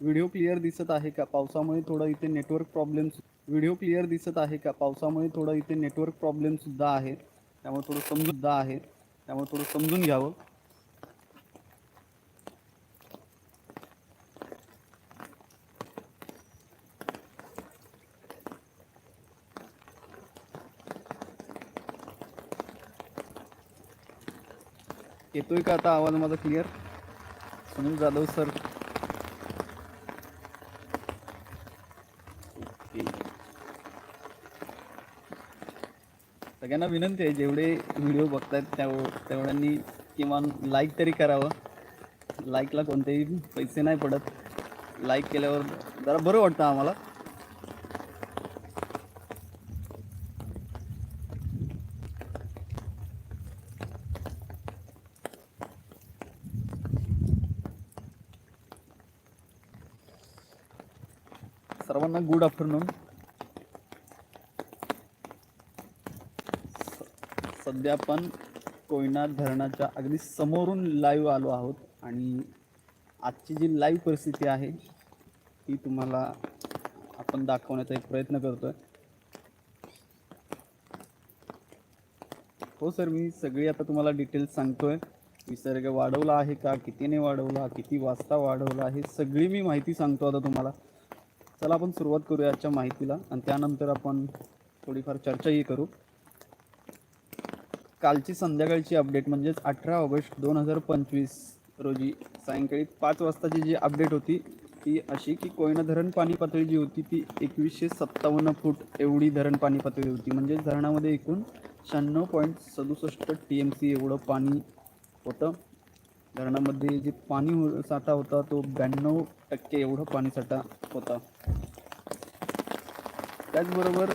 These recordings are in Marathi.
व्हिडिओ क्लिअर दिसत आहे का? पावसामुळे थोडं इथे नेटवर्क प्रॉब्लेम्स व्हिडिओ क्लिअर दिसत आहे का? पावसामुळे थोडं इथे नेटवर्क प्रॉब्लेमसुद्धा आहे त्यामुळे थोडं समजून आहे त्यामुळे थोडं समजून घ्यावं. येतोय का आता आवाज माझा क्लिअर सुनील जाधव सर सगळ्यांना विनंती आहे जेवढे व्हिडिओ बघतायत त्या तेवढ्यांनी किमान लाईक तरी करावं. लाईकला कोणतेही पैसे नाही पडत. लाईक केल्यावर जरा बरं वाटतं आम्हाला. सर्वांना गुड आफ्टरनून सध्या आपण कोयना धरणाच्या अगदी समोरून लाईव्ह आलो आहोत आणि आजची जी लाईव्ह परिस्थिती आहे ती तुम्हाला आपण दाखवण्याचा एक प्रयत्न करतोय. हो सर मी सगळी आता तुम्हाला डिटेल्स सांगतोय. विसर्ग वाढवला आहे का कितीने वाढवला किती वाजता वाढवला हे सगळी मी माहिती सांगतो आता तुम्हाला. चला आपण सुरुवात करूया आजच्या माहितीला आणि त्यानंतर आपण थोडीफार चर्चाही करू. कालची संध्याकाळची अपडेट म्हणजेच अठरा ऑगस्ट दोन हजार पंचवीस रोजी सायंकाळी पाच वाजताची जी अपडेट होती ती अशी की कोयना धरण पाणी पातळी जी होती ती एकवीसशे सत्तावन्न फूट एवढी धरण पाणी पातळी होती. म्हणजे धरणामध्ये एकूण शहाण्णव पॉईंट सदुसष्ट टी एम सी एवढं पाणी होतं. धरणामध्ये जे पाणी हो, साठा होता तो ब्याण्णव टक्के एवढं पाणी साठा होता. त्याचबरोबर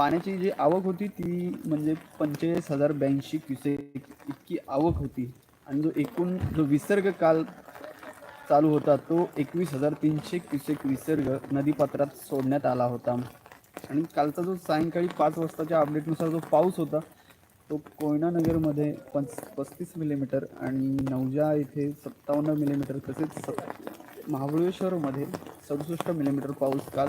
पाण्याची जी आवक होती ती म्हणजे पंचेचाळीस हजार ब्याऐंशी क्युसेक इतकी आवक होती. आणि जो एकूण जो विसर्ग काल चालू होता तो एकवीस हजार तीनशे क्युसेक विसर्ग नदीपात्रात सोडण्यात आला होता. आणि कालचा जो सायंकाळी पाच वाजताच्या अपडेटनुसार जो पाऊस होता तो कोयनानगरमध्ये पंच पस्तीस मिलीमीटर आणि नवजा येथे सत्तावन्न मिलीमीटर तसेच स महाबळेश्वरमध्ये सदुसष्ट मिलीमीटर पाऊस काल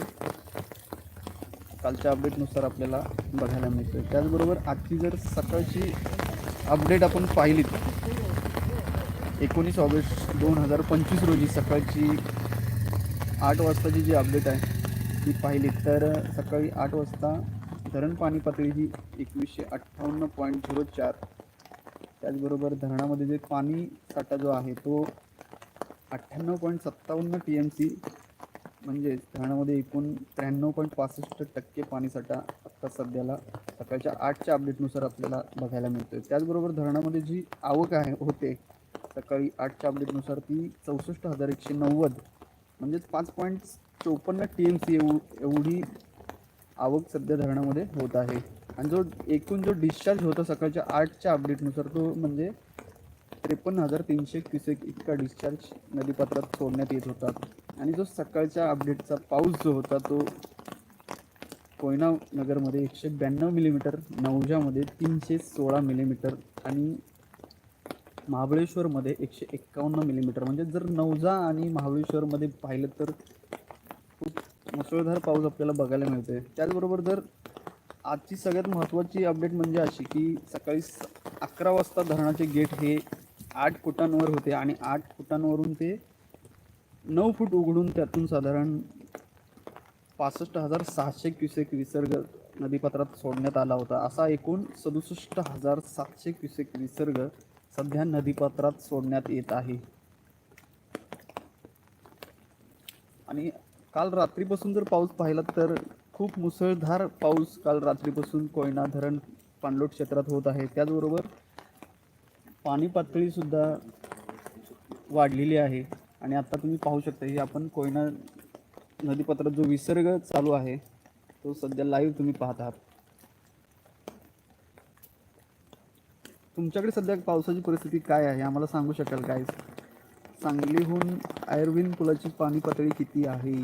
कालच्या अपडेटनुसार आपल्याला बघायला मिळतं त्याचबरोबर आजची जर सकाळची अपडेट आपण पाहिली एकोणीस ऑगस्ट दोन हजार पंचवीस रोजी सकाळची आठ वाजताची जी अपडेट आहे ती पाहिली तर सकाळी आठ वाजता धरण पाणी पातळी ही एकवीसशे अठ्ठावन्न पॉईंट झिरो चार. त्याचबरोबर धरणामध्ये जे पाणी साठा जो आहे तो अठ्ठ्याण्णव पॉईंट सत्तावन्न टी एम सी म्हणजेच धरणामध्ये एकूण त्र्याण्णव पॉईंट पासष्ट टक्के पाणीसाठा आत्ता सध्याला सकाळच्या आठच्या अपडेटनुसार आपल्याला बघायला मिळतोय. त्याचबरोबर धरणामध्ये जी आवक आहे होते सकाळी आठच्या अपडेटनुसार ती चौसष्ट हजार एकशे नव्वद. म्हणजेच पाच पॉईंट चोपन्न टी एम सी एव एवढी आवक सध्या धरणामध्ये होत आहे. आणि जो एकूण जो डिस्चार्ज होता सकाळच्या आठच्या अपडेटनुसार तो म्हणजे त्रेपन्न हजार तीनशे क्युसेक इतका डिस्चार्ज नदीपात्रात सोडण्यात येत होता. आणि जो सकाळच्या अपडेटचा पाऊस जो होता तो कोयना नगरमध्ये एकशे ब्याण्णव मिलीमीटर नवजामध्ये तीनशे सोळा मिलीमीटर आणि महाबळेश्वरमध्ये एकशे एक्कावन्न मिलीमीटर म्हणजे जर नवजा आणि महाबळेश्वरमध्ये पाहिलं तर खूप मुसळधार पाऊस आपल्याला बघायला मिळतोय. त्याचबरोबर जर आजची सगळ्यात महत्त्वाची अपडेट म्हणजे अशी की सकाळी स अकरा वाजता धरणाचे गेट हे आठ फुटांवर होते आणि आठ फुटांवरून ते नऊ फूट उघडून त्यातून साधारण पासष्ट हजार सहाशे क्युसेक विसर्ग नदीपात्रात सोडण्यात आला होता. असा एकूण सदुसष्ट हजार सातशे क्युसेक विसर्ग सध्या नदीपात्रात सोडण्यात येत आहे. आणि काल रात्रीपासून जर पाऊस पाहिला तर खूप मुसळधार पाऊस काल रात्रीपासून कोयना धरण पाणलोट क्षेत्रात होत आहे. त्याचबरोबर पाणी पातळीसुद्धा वाढलेली आहे. आणि आता तुम्ही पाहू शकता ही आपण कोयना नदीपात्रात जो विसर्ग चालू आहे तो सध्या लाईव्ह तुम्ही पाहत आहात. तुमच्याकडे सध्या पावसाची परिस्थिती काय आहे? आम्हाला सांगू शकाल काय सांगलीहून आयर्विन पुलाची पाणी पातळी किती आहे?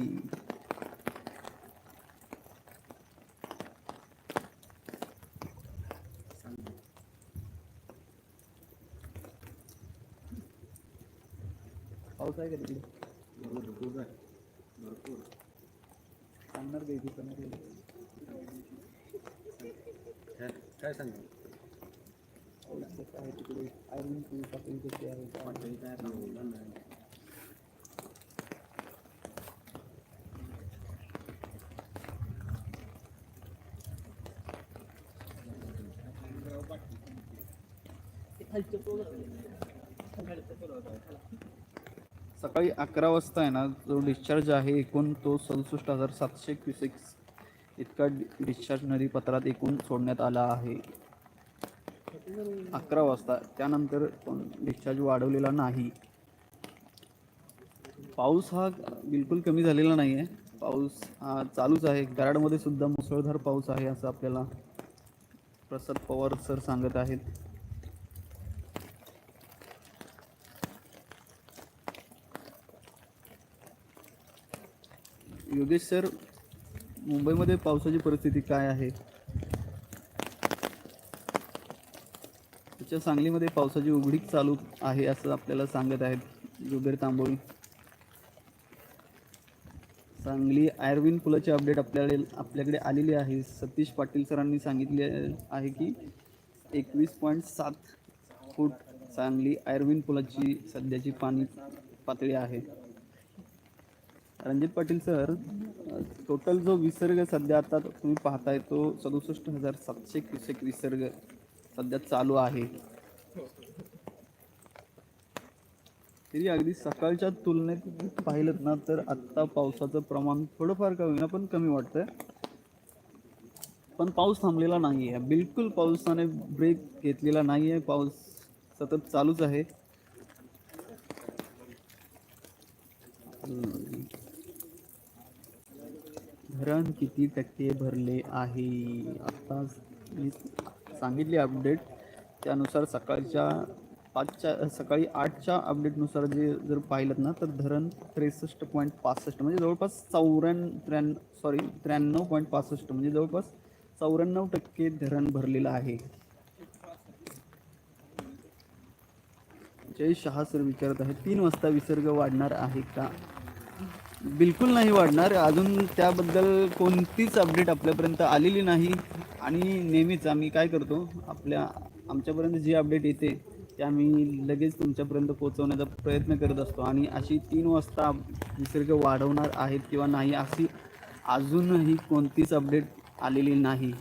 आहे का तिकडे सांगणार काय ते सांगणार काय? काय सांगू कसं आहे तिकडे आयर्न फुल पातळी कशी आहे काय? काय सांगू नाही सकाळी अकरा वाजता आहे ना जो डिस्चार्ज आहे एकूण तो सदुसष्ट हजार सातशे क्युसेक्स इतका डिस्चार्ज नदीपत्रात एकूण सोडण्यात आला आहे. अकरा वाजता त्यानंतर पण डिस्चार्ज वाढवलेला नाही. पाऊस हा बिलकुल कमी झालेला नाही आहे पाऊस हा चालूच आहे. कराडमध्ये सुद्धा मुसळधार पाऊस आहे असं आपल्याला प्रसाद पवार सर सांगत आहेत. योगेश सर मुंबईमध्ये पावसाची परिस्थिती काय आहे? त्याच्या सांगलीमध्ये पावसाची उघडीक चालू आहे असं आपल्याला सांगत आहेत जुबेर तांबोळी. सांगली आयर्विन पुलाची अपडेट आपल्याकडे आपल्याकडे आलेली आहे. सतीश पाटील सरांनी सांगितले आहे की एकवीस पॉईंट सात फूट सांगली आयर्विन पुलाची सध्याची पाणी पातळी आहे. रणजित पाटील सर टोटल जो विसर्ग सध्या आता तुम्ही पाहताय तो सदुसष्ट हजार सातशे क्युसेक विसर्ग सध्या चालू आहे. तरी अगदी सकाळच्या तुलनेत पाहिलं ना तर आत्ता पावसाचं प्रमाण थोडंफार का होईना पण कमी वाटतंय. पण पाऊस थांबलेला नाही आहे बिलकुल पावसाने ब्रेक घेतलेला नाही आहे पाऊस सतत चालूच आहे. धरण किती टक्के भरले आहे? आता मी सांगितली अपडेट त्यानुसार सकाळच्या पाचच्या सकाळी आठच्या अपडेटनुसार जे जर पाहिलं ना तर धरण त्रेसष्ट पॉईंट पासष्ट म्हणजे जवळपास चौऱ्याण्णव त्र्याण्णव सॉरी त्र्याण्णव पॉईंट पासष्ट म्हणजे जवळपास चौऱ्याण्णव टक्के धरण भरलेलं आहे. जय शहा सर विचारत आहे तीन वाजता विसर्ग वाढणार आहे का? बिलकुल नाही वाढणार. अजून त्याबद्दल कोणतीच अपडेट आपल्यापर्यंत आलेली नाही. आणि नेहमीच आम्ही काय करतो आपल्या आमच्यापर्यंत जी अपडेट येते ते आम्ही लगेच तुमच्यापर्यंत पोहोचवण्याचा प्रयत्न करत असतो. आणि अशी तीन वाजता निसर्ग वाढवणार आहेत किंवा नाही अशी अजूनही कोणतीच अपडेट आलेली नाही.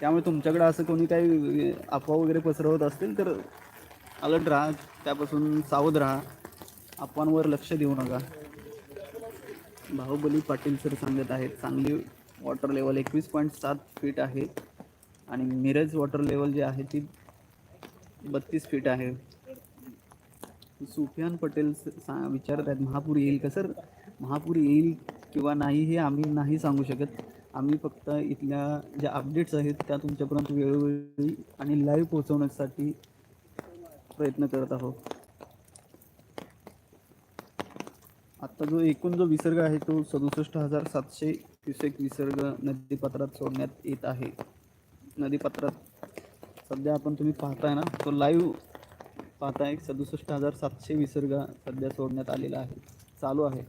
त्यामुळे तुमच्याकडे असं कोणी काही अफवा वगैरे पसरवत असतील तर अलर्ट राहा. त्यापासून सावध राहा. अफवांवर लक्ष देऊ नका. बाहुबली पाटील सर सांगत आहेत सांगली वॉटर लेवल एकवीस पॉईंट सात फीट आहे आणि मिरज वॉटर लेवल जे आहे ती बत्तीस फीट आहे. सुफियान पटेल सा विचारत आहेत महापूर येईल का? सर महापूर येईल किंवा नाही हे आम्ही नाही सांगू शकत. आम्ही फक्त इथल्या ज्या अपडेट्स आहेत त्या तुमच्यापर्यंत वेळोवेळी आणि लाईव्ह पोहोचवण्यासाठी प्रयत्न करत आहोत. आत्ता जो एकूण जो विसर्ग आहे तो सदुसष्ट हजार सातशे क्युसेक विसर्ग नदीपात्रात सोडण्यात येत आहे. नदीपात्रात सध्या आपण तुम्ही पाहताय ना तो लाईव्ह पाहताय सदुसष्ट हजार सातशे विसर्ग सध्या सोडण्यात आलेला आहे चालू आहे.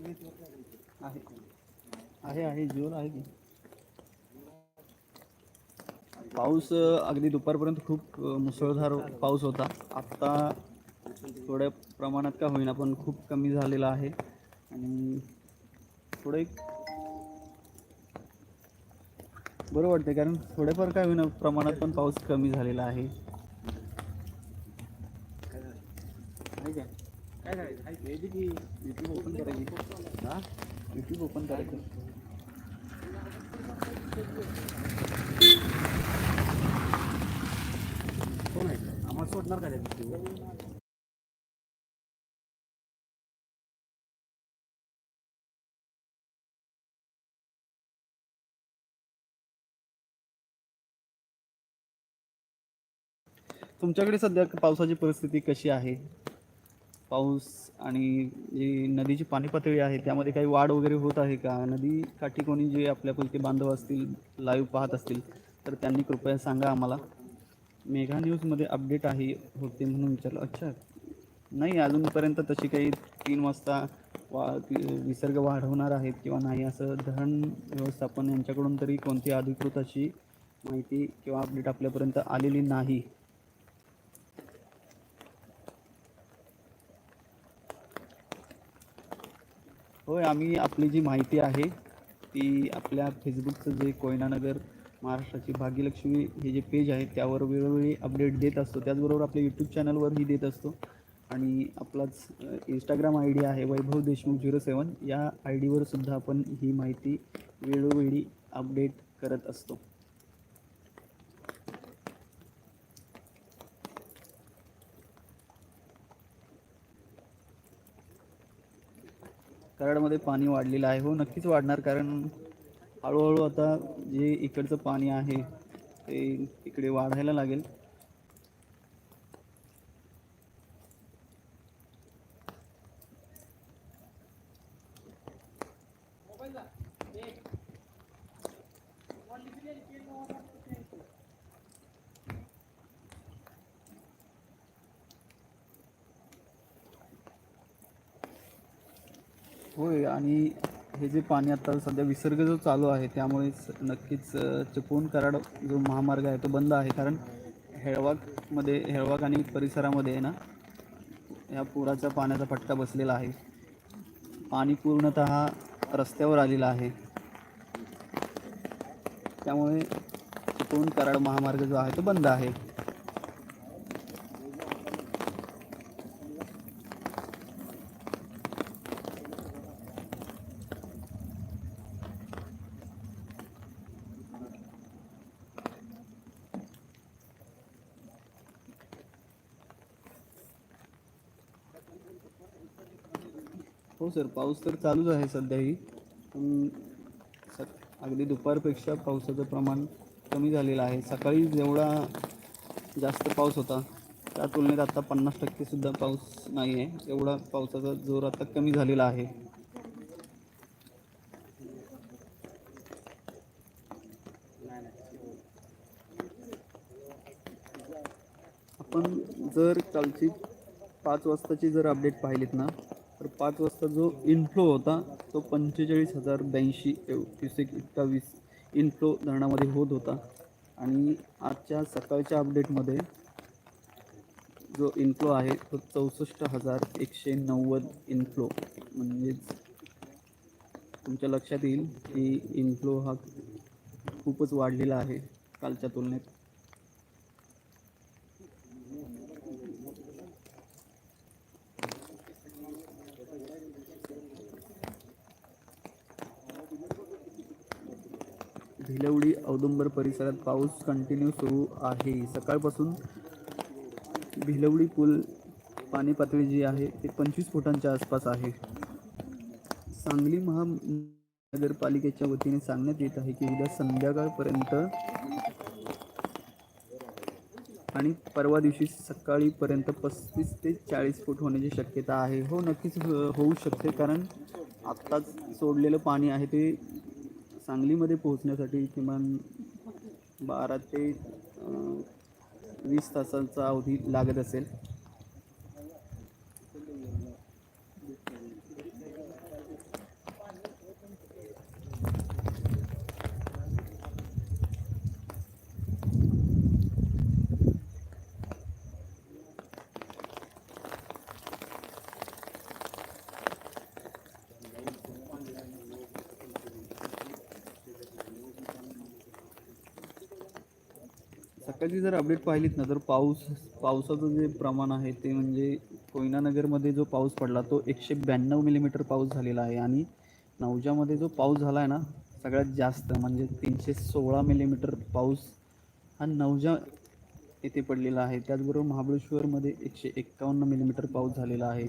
आहे आहे आहे जोर आहे की? पाऊस अगदी दुपारपर्यंत खूप मुसळधार पाऊस होता. आत्ता थोड्या प्रमाणात का होईना पण खूप कमी झालेला आहे. आणि थोडं एक बरं वाटतं कारण थोडेफार काय होईना प्रमाणात पण पाऊस कमी झालेला आहे का? काय करायचं यूट्यूब ओपन करायची हा यूट्यूब ओपन करायचं कोण आहे आम्हाला सोडणार का यूट्यूब तुमच्याकडे सध्या पावसाची परिस्थिती कशी आहे? पाऊस आणि जी नदीची पाणी पातळी आहे त्यामध्ये काही वाढ वगैरे होत आहे का? नदी काठी कोणी जे आपल्या पुलके बांधव असतील लाईव्ह पाहत असतील तर त्यांनी कृपया सांगा आम्हाला. मेघा न्यूजमध्ये अपडेट आहे होते म्हणून विचारलं. अच्छा नाही अजूनपर्यंत तशी काही तीन वाजता वा विसर्ग वाढवणार आहेत किंवा नाही असं धरण व्यवस्थापन यांच्याकडून तरी कोणती अधिकृत अशी माहिती किंवा अपडेट आपल्यापर्यंत आलेली नाही. होय आम्ही आपली जी माहिती आहे ती आपल्या फेसबुकचं जे कोयनानगर महाराष्ट्राची भाग्यलक्ष्मी हे जे पेज आहे त्यावर वेळोवेळी अपडेट देत असतो. त्याचबरोबर आपल्या यूट्यूब चॅनलवरही देत असतो. आणि आपलाच इंस्टाग्राम आय डी आहे वैभव देशमुख झिरो सेवन या आय डीवर सुद्धा आपण ही माहिती वेळोवेळी अपडेट करत असतो. कराडमध्ये पाणी वाढलेलं आहे. हो नक्कीच वाढणार कारण हळूहळू आता जे इकडचं पाणी आहे ते इकडे वाढायला लागेल. होय आणि हे जे पाणी आता सध्या विसर्ग जो चालू आहे त्यामुळेच नक्कीच चिपळूण कराड जो महामार्ग आहे तो बंद आहे. कारण हेळवाकमध्ये हेळवाक आणि परिसरामध्ये आहे ना ह्या पुराच्या पाण्याचा फटका बसलेला आहे. पाणी पूर्णतः रस्त्यावर आलेलं आहे. त्यामुळे चिपळूण कराड महामार्ग जो आहे तो बंद आहे. हो सर पाऊस तर चालूच आहे सध्याही. पण स अगदी दुपारपेक्षा पावसाचं प्रमाण कमी झालेलं आहे. सकाळी जेवढा जास्त पाऊस होता त्या तुलनेत आता पन्नास टक्केसुद्धा पाऊस नाही आहे. एवढा पावसाचा जोर आता कमी झालेला आहे. आपण जर कालची पाच वाजताची जर अपडेट पाहिलीत ना तर पाच वाजता जो इनफ्लो होता तो पंचेचाळीस हजार ब्याऐंशी क्युसेक इतका वीस इनफ्लो धरणामध्ये होत होता. आणि आजच्या सकाळच्या अपडेटमध्ये जो इनफ्लो आहे तो चौसष्ट हजार एकशे नव्वद इनफ्लो म्हणजेच तुमच्या लक्षात येईल की इनफ्लो हा खूपच वाढलेला आहे कालच्या तुलनेत भिलवडी औदुंबर परिसरात पाऊस कंटिन्यू सुरू आहे. सकाळपासून भिलवडी पूल पाणी पातळी जी आहे ते पंचवीस फुटांच्या आसपास आहे. सांगली महानगरपालिकेच्या वतीने सांगण्यात येत आहे की उद्या संध्याकाळपर्यंत आणि परवा दिवशी सकाळीपर्यंत पस्तीस ते चाळीस फूट होण्याची शक्यता आहे. हो नक्कीच हो, होऊ शकते कारण आत्ताच सोडलेलं पाणी आहे ते सांगलीमध्ये पोहोचण्यासाठी किमान बारा ते वीस तासांचा अवधी लागत असेल. सकाळची जर अपडेट पाहिलीत ना तर पाऊस पावसाचं जे प्रमाण आहे ते म्हणजे कोयनानगरमध्ये जो पाऊस पडला तो एकशे ब्याण्णव मिलीमीटर पाऊस झालेला आहे. आणि नवजामध्ये जो पाऊस झाला आहे ना सगळ्यात जास्त म्हणजे तीनशे सोळा मिलीमीटर पाऊस हा नवजा येथे पडलेला आहे. त्याचबरोबर महाबळेश्वरमध्ये एकशे एक्कावन्न मिलीमीटर पाऊस झालेला आहे.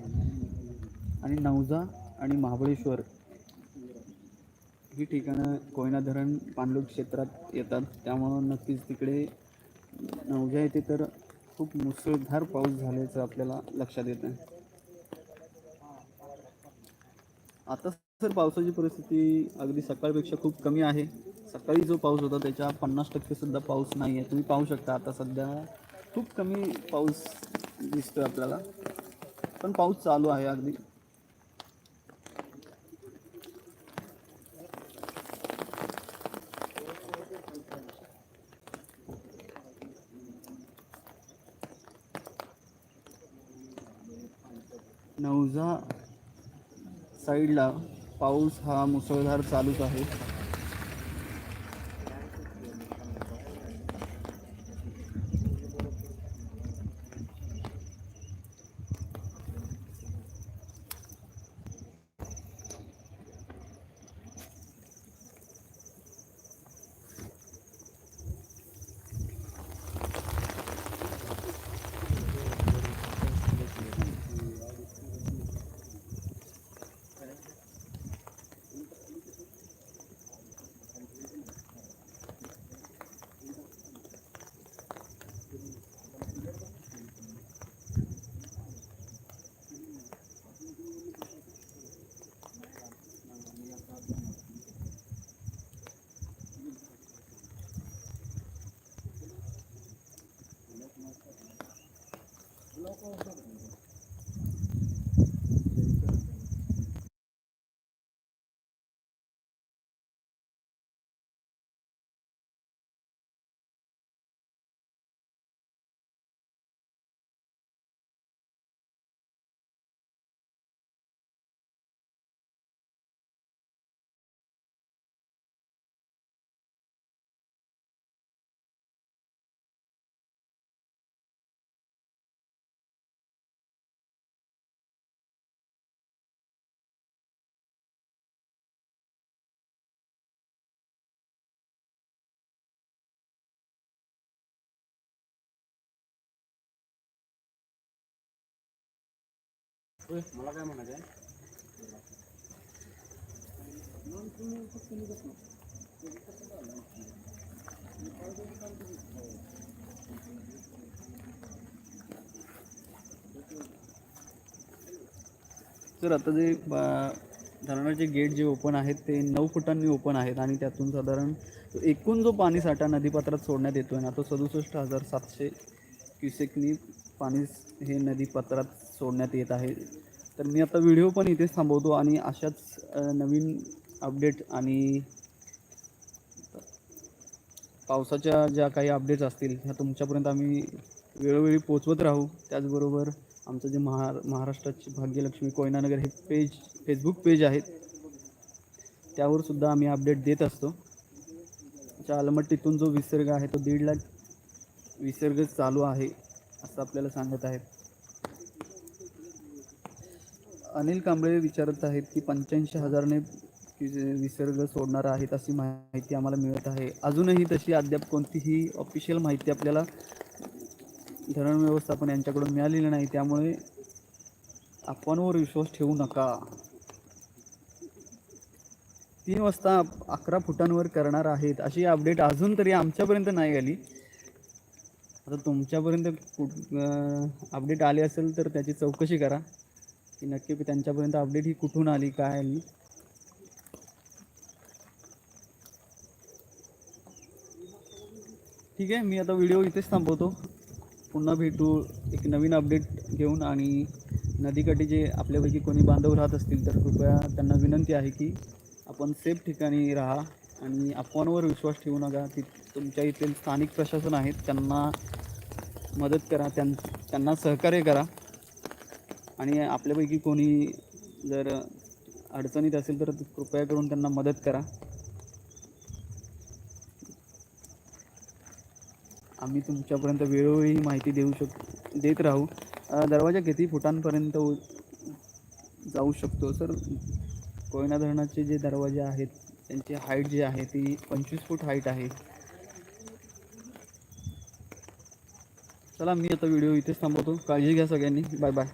आणि नवजा आणि महाबळेश्वर ही ठिकाणं कोयना धरण पाणलोट क्षेत्रात येतात. त्यामुळं नक्कीच तिकडे नवजा इथे तर खूप मुसळधार पाऊस झाल्याचं आपल्याला लक्षात येत आहे. आता सर पावसाची परिस्थिती अगदी सकाळपेक्षा खूप कमी आहे. सकाळी जो पाऊस होता त्याच्या पन्नास टक्केसुद्धा पाऊस नाही आहे. तुम्ही पाहू शकता आता सध्या खूप कमी पाऊस दिसतो आपल्याला. पण पाऊस चालू आहे अगदी. नवजा साईडला पाऊस हा मुसळधार चालूच आहे. मला काय म्हणायचं सर आता जे बा- धरणाचे गेट जे ओपन आहेत ते नऊ फुटांनी ओपन आहेत आणि त्यातून साधारण एकूण जो पाणी साठा नदीपात्रात सोडण्यात येतो आहे ना तो सदुसष्ट हजार सातशे क्युसेकनी पाणी हे नदीपात्रात सोडण्यात येत आहे. तर मी आता व्हिडिओ पण इथेच थांबवतो आणि अशाच नवीन अपडेट आणि पावसाच्या ज्या काही अपडेट्स असतील ह्या तुमच्यापर्यंत आम्ही वेळोवेळी पोचवत राहू. त्याचबरोबर आमचं जे महा महाराष्ट्राची भाग्यलक्ष्मी कोयनानगर हे पेज फेसबुक पेज आहेत. त्यावर सुद्धा आम्ही अपडेट देत असतो. अलमट्टीतून जो विसर्ग आहे तो दीड लाख विसर्ग चालू आहे असं आपल्याला सांगत आहेत. अनिल कांबळे विचारत आहेत की पंच्याऐंशी हजारने विसर्ग सोडणार आहेत अशी माहिती आम्हाला मिळत आहे. अजूनही तशी अद्याप कोणतीही ऑफिशियल माहिती आपल्याला धरण व्यवस्थापन यांच्याकडून मिळालेली नाही. त्यामुळे आपणवर विश्वास ठेवू नका. तीन वाजता अकरा फुटांवर करणार आहेत अशी अपडेट अजून तरी आमच्यापर्यंत नाही आली. आता तुमच्यापर्यंत कुठ अपडेट आली असेल तर त्याची चौकशी करा. की नक्की त्यांच्यापर्यंत अपडेट ही कुठून आली काय आली? ठीक आहे मी आता व्हिडिओ इथेच थांबवतो. पुन्हा भेटू एक नवीन अपडेट घेऊन आणि नदीकाठी जे आपल्यापैकी कोणी बांधव राहत असतील तर कृपया त्यांना विनंती आहे की आपण सेफ ठिकाणी राहा आणि अफवांवर विश्वास ठेवू नका. ती तुमच्या इथले स्थानिक प्रशासन आहेत त्यांना मदत करा त्यां त्यांना सहकार्य करा. आणि आपल्यापैकी कोणी जर अडचणीत असेल तर कृपया करून त्यांना मदत करा. आम्ही तुमच्यापर्यंत वेळोवेळी माहिती देऊ शक देत राहू. दरवाजा किती फुटांपर्यंत जाऊ शकतो? सर कोयना धरणाचे जे दरवाजे आहेत त्यांची हाईट जी आहे ती पंचवीस फूट हाईट आहे. चला मी आता व्हिडिओ इथेच थांबवतो. काळजी घ्या सगळ्यांनी. Bye bye